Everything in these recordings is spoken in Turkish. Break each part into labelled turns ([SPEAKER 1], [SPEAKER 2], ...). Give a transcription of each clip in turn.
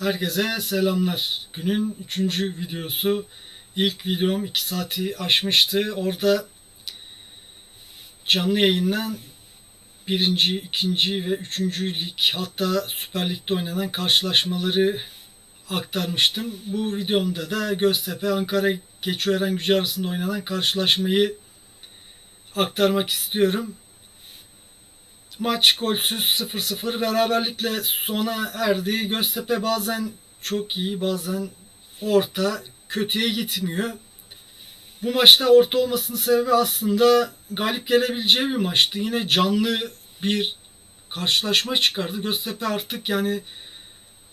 [SPEAKER 1] Herkese selamlar. Günün üçüncü videosu. İlk videom 2 saati aşmıştı. Orada canlı yayından birinci, ikinci ve üçüncü lig hatta Süper Lig'de oynanan karşılaşmaları aktarmıştım. Bu videomda da Göztepe Ankara Keçiören Gücü arasında oynanan karşılaşmayı aktarmak istiyorum. Maç golsüz 0-0 beraberlikle sona erdi. Göztepe bazen çok iyi bazen orta kötüye gitmiyor. Bu maçta orta olmasının sebebi aslında galip gelebileceği bir maçtı. Yine canlı bir karşılaşma çıkardı. Göztepe artık yani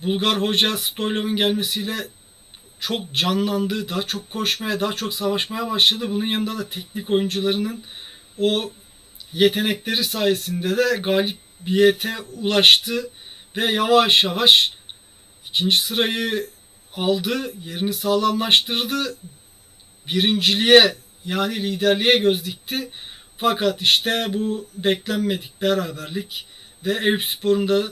[SPEAKER 1] Bulgar hoca Stoylov'un gelmesiyle çok canlandı. Daha çok koşmaya, daha çok savaşmaya başladı. Bunun yanında da teknik oyuncularının o yetenekleri sayesinde de galibiyete ulaştı ve yavaş yavaş ikinci sırayı aldı, yerini sağlamlaştırdı. Birinciliğe yani liderliğe göz dikti. Fakat işte bu beklenmedik beraberlik ve Eyüp Spor'un da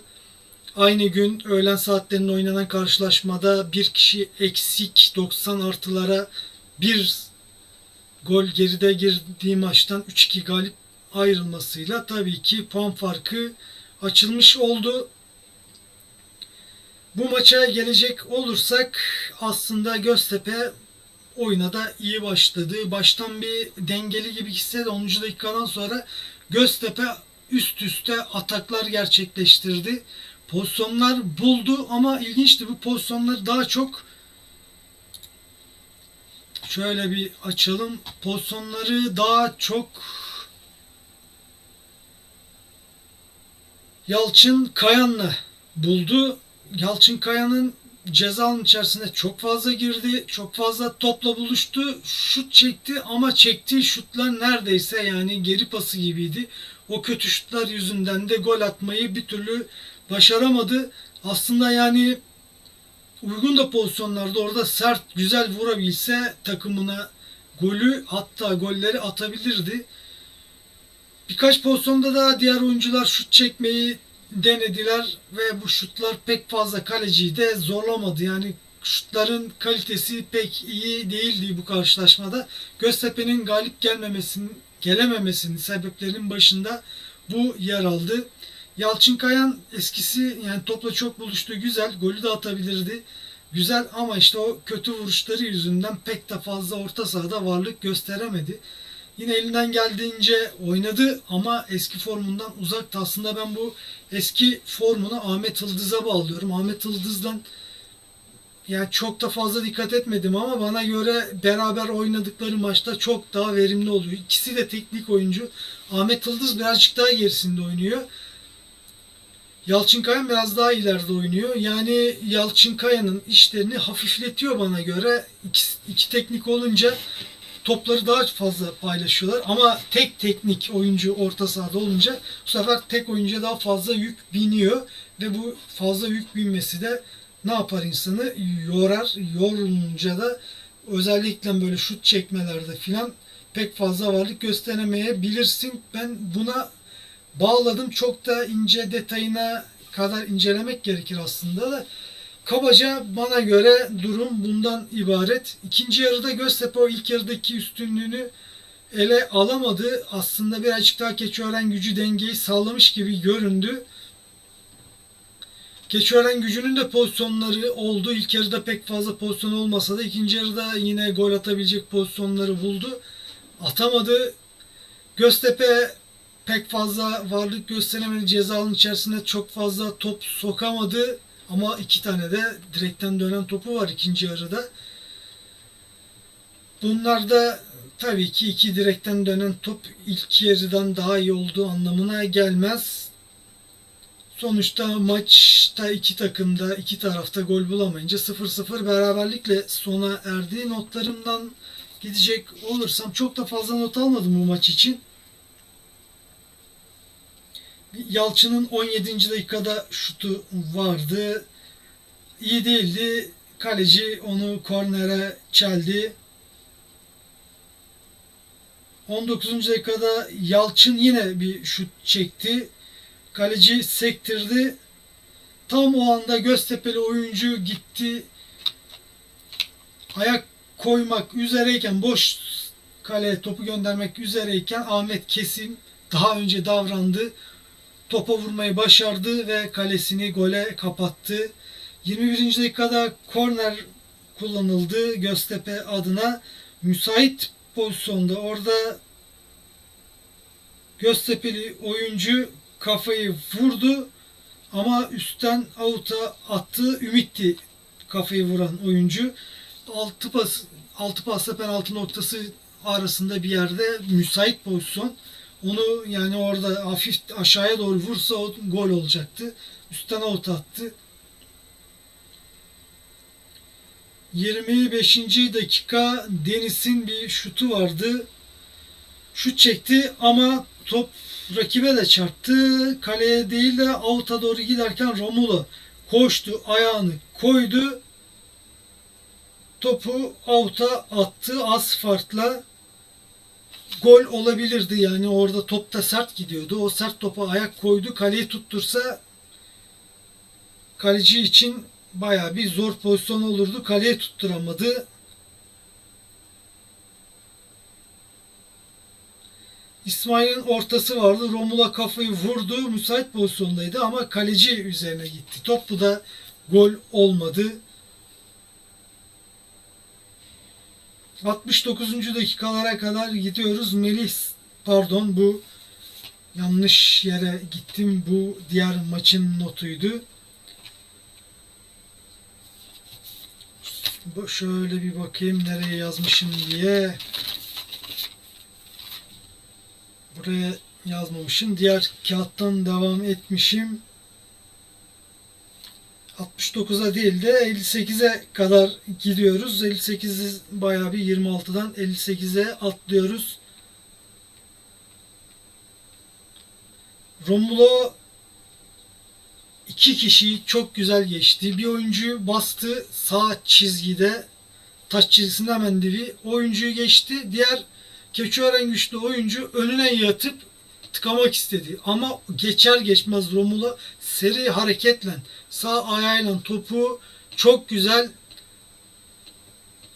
[SPEAKER 1] aynı gün öğlen saatlerinde oynanan karşılaşmada bir kişi eksik 90 artılara bir gol geride girdiği maçtan 3-2 galip ayrılmasıyla tabii ki puan farkı açılmış oldu. Bu maça gelecek olursak aslında Göztepe oyuna da iyi başladı. Baştan bir dengeli gibi gitse de 10. dakikadan sonra Göztepe üst üste ataklar gerçekleştirdi. Pozisyonlar buldu ama ilginçti bu pozisyonları daha çok şöyle bir açalım. Pozisyonları daha çok Yalçın Kayan'la buldu. Yalçın Kayan'ın ceza alanı içerisinde çok fazla girdi. Çok fazla topla buluştu. Şut çekti ama çektiği şutlar neredeyse yani geri pası gibiydi. O kötü şutlar yüzünden de gol atmayı bir türlü başaramadı. Aslında yani uygun da pozisyonlarda orada sert güzel vurabilse takımına golü hatta golleri atabilirdi. Birkaç pozisyonda da diğer oyuncular şut çekmeyi denediler ve bu şutlar pek fazla kaleciyi de zorlamadı. Yani şutların kalitesi pek iyi değildi bu karşılaşmada. Göztepe'nin galip gelmemesinin, gelememesinin sebeplerinin başında bu yer aldı. Yalçın Kayan eskisi yani topla çok buluştu güzel. Golü de atabilirdi. Güzel ama işte o kötü vuruşları yüzünden pek de fazla orta sahada varlık gösteremedi. Yine elinden geldiğince oynadı ama eski formundan uzaktı. Aslında ben bu eski formunu Ahmet Yıldız'a bağlıyorum. Ahmet Yıldız'dan yani çok da fazla dikkat etmedim ama bana göre beraber oynadıkları maçta çok daha verimli oluyor. İkisi de teknik oyuncu. Ahmet Yıldız birazcık daha gerisinde oynuyor. Yalçın Kayan biraz daha ileride oynuyor. Yani Yalçın Kaya'nın işlerini hafifletiyor bana göre. İki, iki teknik olunca topları daha fazla paylaşıyorlar. Ama tek teknik oyuncu orta sahada olunca bu sefer tek oyuncuya daha fazla yük biniyor. Ve bu fazla yük binmesi de ne yapar insanı? Yorar. Yorulunca da özellikle böyle şut çekmelerde filan pek fazla varlık gösteremeyebilirsin. Ben buna bağladım. Çok da ince detayına kadar incelemek gerekir aslında da. Kabaca bana göre durum bundan ibaret. İkinci yarıda Göztepe o ilk yarıdaki üstünlüğünü ele alamadı. Aslında birazcık daha Keçiören gücü dengeyi sağlamış gibi göründü. Keçiören gücünün de pozisyonları oldu. İlk yarıda pek fazla pozisyon olmasa da ikinci yarıda yine gol atabilecek pozisyonları buldu. Atamadı. Göztepe pek fazla varlık gösteremedi. Ceza alanı içerisinde çok fazla top sokamadı. Ama iki tane de direkten dönen topu var ikinci yarıda. Bunlar da tabii ki iki direkten dönen top ilk yarıdan daha iyi olduğu anlamına gelmez. Sonuçta maçta iki takımda iki tarafta gol bulamayınca 0-0 beraberlikle sona erdi. Notlarımdan gidecek olursam çok da fazla not almadım bu maç için. Yalçın'ın 17. dakikada şutu vardı. İyi değildi. Kaleci onu kornere çeldi. 19. dakikada Yalçın yine bir şut çekti. Kaleci sektirdi. Tam o anda Göztepe'li oyuncu gitti. Ayak koymak üzereyken boş kaleye topu göndermek üzereyken Ahmet Kesim daha önce davrandı. Topa vurmayı başardı ve kalesini gole kapattı. 21. dakikada korner kullanıldı Göztepe adına. Müsait pozisyonda orada Göztepe'li oyuncu kafayı vurdu ama üstten avuta attı. Ümit'ti kafayı vuran oyuncu. Altı pas altı pasla penaltı noktası arasında bir yerde müsait pozisyon. Onu yani orada hafif aşağıya doğru vursa o gol olacaktı. Üstten avuta attı. 25. dakika Deniz'in bir şutu vardı. Şut çekti ama top rakibe de çarptı. Kaleye değil de avuta doğru giderken Romulo koştu, ayağını koydu. Topu avuta attı az farkla. Gol olabilirdi yani orada top da sert gidiyordu. O sert topa ayak koydu. Kaleyi tuttursa kaleci için bayağı bir zor pozisyon olurdu. Kaleye tutturamadı. İsmail'in ortası vardı. Romula kafayı vurdu. Müsait pozisyondaydı ama kaleci üzerine gitti. Top bu da gol olmadı. 69. dakikalara kadar gidiyoruz. Melis pardon bu yanlış yere gittim. Bu diğer maçın notuydu. Şöyle bir bakayım nereye yazmışım diye. Buraya yazmamışım. Diğer kağıttan devam etmişim. 69'a değil de 58'e kadar gidiyoruz. 58'i bayağı bir 26'dan 58'e atlıyoruz. Romulo iki kişi çok güzel geçti. Bir oyuncu bastı sağ çizgide taç çizgisinin hemen dibi. Oyuncuyu geçti. Diğer Keçiören güçlü oyuncu önüne yatıp tıkamak istedi. Ama geçer geçmez Romulo seri hareketle sağ ayağıyla topu çok güzel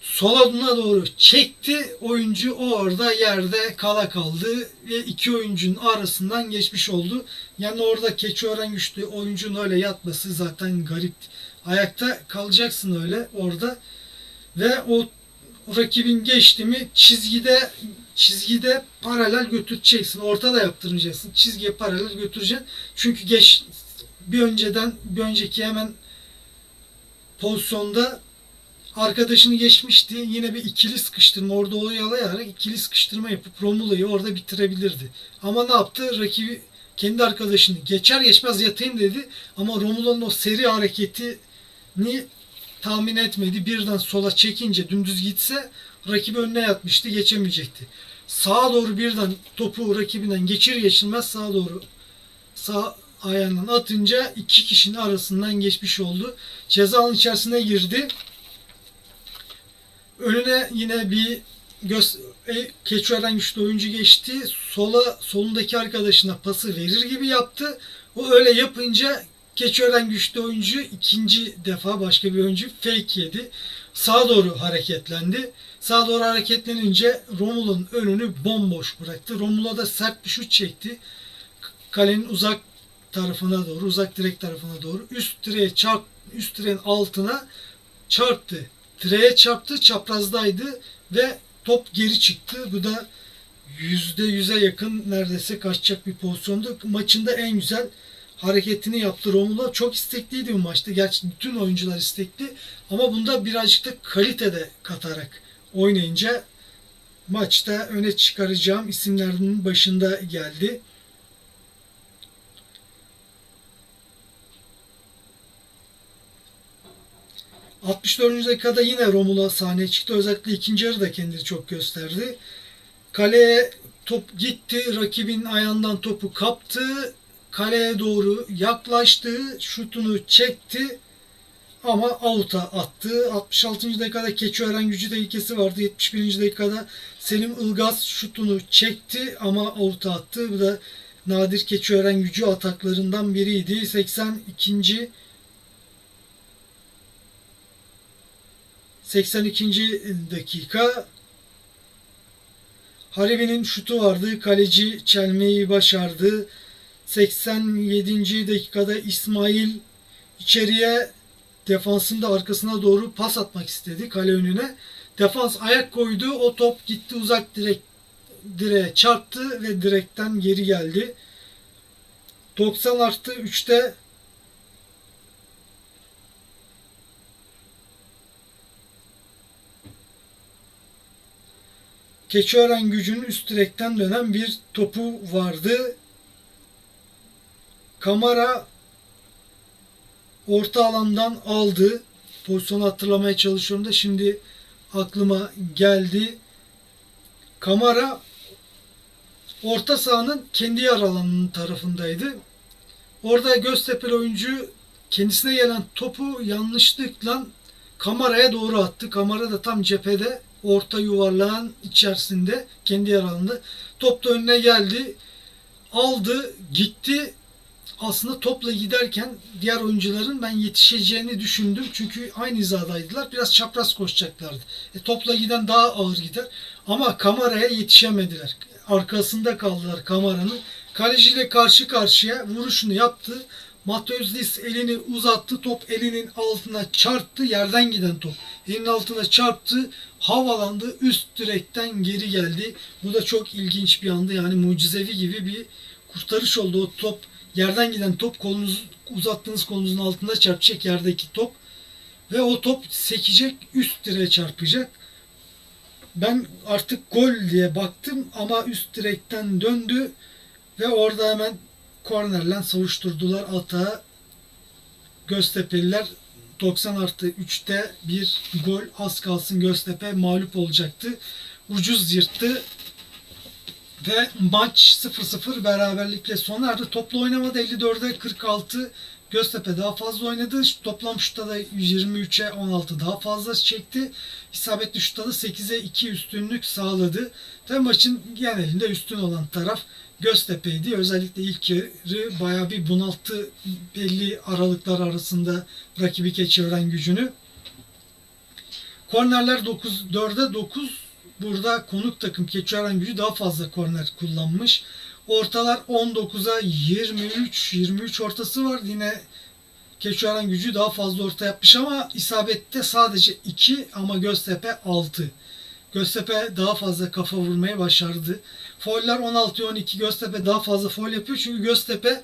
[SPEAKER 1] sola doğru çekti. Oyuncu o orada yerde kala kaldı ve iki oyuncunun arasından geçmiş oldu. Yani orada Keçiören güçlü oyuncunun öyle yatması zaten garip. Ayakta kalacaksın öyle orada ve o rakibin geçti mi çizgide çizgide paralel götüreceksin. Ortada yaptıracaksın. Çizgiye paralel götüreceksin. Çünkü geç bir önceden bir önceki hemen pozisyonda arkadaşını geçmişti. Yine bir ikili sıkıştırma orada oyalayarak ikili sıkıştırma yapıp Romula'yı orada bitirebilirdi. Ama ne yaptı? Rakibi kendi arkadaşını geçer geçmez yatayım dedi. Ama Romula'nın o seri hareketini tahmin etmedi. Birden sola çekince dümdüz gitse rakibi önüne yatmıştı. Geçemeyecekti. Sağa doğru birden topu rakibinden geçir geçilmez sağa doğru sağ ayağından atınca iki kişinin arasından geçmiş oldu. Ceza alanı içerisine girdi. Önüne yine bir göz e, güçlü oyuncu geçti. Sola solundaki arkadaşına pası verir gibi yaptı. O öyle yapınca Keçiören güçlü oyuncu ikinci defa başka bir oyuncu fake yedi. Sağa doğru hareketlendi. Sağa doğru hareketlenince Romul'un önünü bomboş bıraktı. Romul'a da sert bir şut çekti. Kalenin uzak tarafına doğru, uzak direk tarafına doğru üst direğe çarp üst direğin altına çarptı. Direğe çarptı, çaprazdaydı ve top geri çıktı. Bu da yüzde yüze yakın neredeyse kaçacak bir pozisyondu. Maçında en güzel hareketini yaptı Romulo. Çok istekliydi bu maçta. Gerçi bütün oyuncular istekli ama bunda birazcık da kalite de katarak oynayınca maçta öne çıkaracağım isimlerin başında geldi. ...64. dakikada yine Romulo sahneye çıktı. Özellikle ikinci yarıda kendini çok gösterdi. Kaleye top gitti. Rakibin ayağından topu kaptı. Kaleye doğru yaklaştı. Şutunu çekti. Ama avuta attı. 66. dakikada Keçiören gücü tehlikesi vardı. 71. dakikada Selim Ilgaz şutunu çekti ama avuta attı. Bu da nadir Keçiören gücü ataklarından biriydi. 82. 82. dakika Halevi'nin şutu vardı. Kaleci çelmeyi başardı. 87. dakikada İsmail içeriye defansın da arkasına doğru pas atmak istedi kale önüne. Defans ayak koydu. O top gitti uzak direk direğe çarptı ve direkten geri geldi. 90 artı 3'te Keçiören gücünün üst direkten dönen bir topu vardı. Kamara orta alandan aldı. Pozisyonu hatırlamaya çalışıyorum da şimdi aklıma geldi. Kamara orta sahanın kendi yer alanının tarafındaydı. Orada Göztepe'li oyuncu kendisine gelen topu yanlışlıkla kameraya doğru attı. Kamera da tam cephede orta yuvarlağın içerisinde kendi yer alanında. Top da önüne geldi. Aldı, gitti. Aslında topla giderken diğer oyuncuların ben yetişeceğini düşündüm. Çünkü aynı hizadaydılar. Biraz çapraz koşacaklardı. E, topla giden daha ağır gider. Ama kameraya yetişemediler. Arkasında kaldılar kameranın. Kaleciyle karşı karşıya vuruşunu yaptı. Mateus Lis elini uzattı. Top elinin altına çarptı. Yerden giden top. Elinin altına çarptı. Havalandı. Üst direkten geri geldi. Bu da çok ilginç bir andı. Yani mucizevi gibi bir kurtarış oldu. O top yerden giden top kolunuz uzattığınız kolunuzun altında çarpacak yerdeki top. Ve o top sekecek üst direğe çarpacak. Ben artık gol diye baktım ama üst direkten döndü ve orada hemen kornerle savuşturdular atağa. Göztepe'liler 90 artı 3'te bir gol az kalsın Göztepe mağlup olacaktı. Ucuz yırttı ve maç 0-0 beraberlikle sona erdi. Toplu oynamada 54'e 46 Göztepe daha fazla oynadı. Toplam şutta da 123'e 16 daha fazla çekti. İsabetli şutta da 8'e 2 üstünlük sağladı. Tabii maçın genelinde üstün olan taraf Göztepe'ydi. Özellikle ilk yarı bayağı bir bunalttı belli aralıklar arasında rakibi geçiren gücünü. Kornerler 9, 4'e 9 burada konuk takım Keçiören gücü daha fazla korner kullanmış. Ortalar 19'a 23, 23 ortası var. Yine Keçiören gücü daha fazla orta yapmış ama isabette sadece 2 ama Göztepe 6. Göztepe daha fazla kafa vurmayı başardı. Foller 16-12 Göztepe daha fazla foul yapıyor. Çünkü Göztepe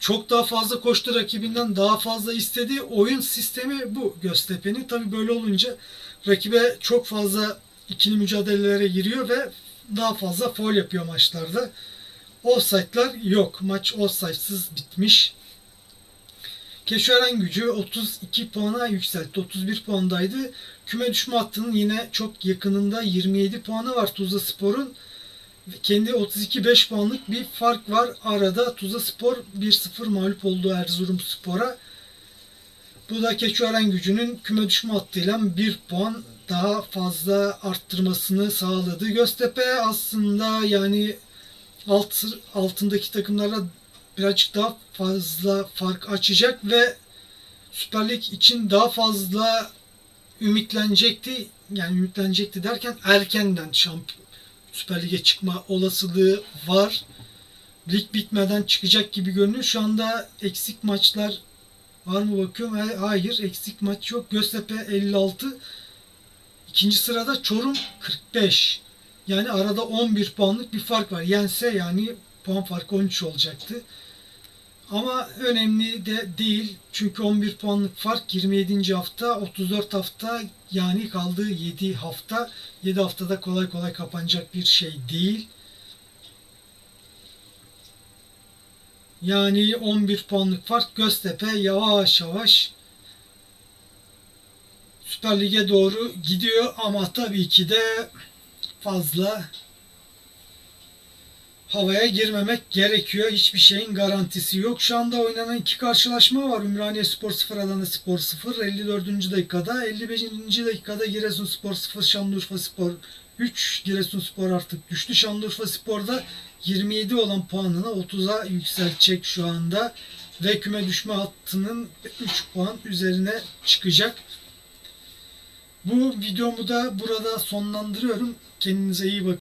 [SPEAKER 1] çok daha fazla koştu rakibinden daha fazla istediği oyun sistemi bu Göztepe'nin. Tabi böyle olunca rakibe çok fazla ikili mücadelelere giriyor ve daha fazla foul yapıyor maçlarda. Offside'lar yok. Maç offside'sız bitmiş. Keşören gücü 32 puana yükseltti. 31 puandaydı. Küme düşme hattının yine çok yakınında 27 puanı var Tuzla Spor'un. Kendi 32-5 puanlık bir fark var arada. Tuzla Spor 1-0 mağlup oldu Erzurum Spor'a. Bu da Keçiören gücünün küme düşme hattıyla bir puan daha fazla arttırmasını sağladı. Göztepe aslında yani alt, altındaki takımlarla birazcık daha fazla fark açacak ve Süper Lig için daha fazla ümitlenecekti. Yani ümitlenecekti derken erkenden şampiyon Süper Lig'e çıkma olasılığı var. Lig bitmeden çıkacak gibi görünüyor. Şu anda eksik maçlar var mı bakıyorum. Hayır eksik maç yok. Göztepe 56. İkinci sırada Çorum 45. Yani arada 11 puanlık bir fark var. Yense yani puan farkı 13 olacaktı. Ama önemli de değil. Çünkü 11 puanlık fark 27. hafta, 34 hafta yani kaldığı 7 hafta. 7 haftada kolay kolay kapanacak bir şey değil. Yani 11 puanlık fark Göztepe yavaş yavaş Süper Lig'e doğru gidiyor ama tabii ki de fazla havaya girmemek gerekiyor. Hiçbir şeyin garantisi yok. Şu anda oynanan iki karşılaşma var. Ümraniye Spor 0, Adana Spor 0. 54. dakikada. 55. dakikada Giresun Spor 0, Şanlıurfa Spor 3. Giresun Spor artık düştü. Şanlıurfa Spor'da 27 olan puanını 30'a yükseltecek şu anda. Ve küme düşme hattının 3 puan üzerine çıkacak. Bu videomu da burada sonlandırıyorum. Kendinize iyi bakın.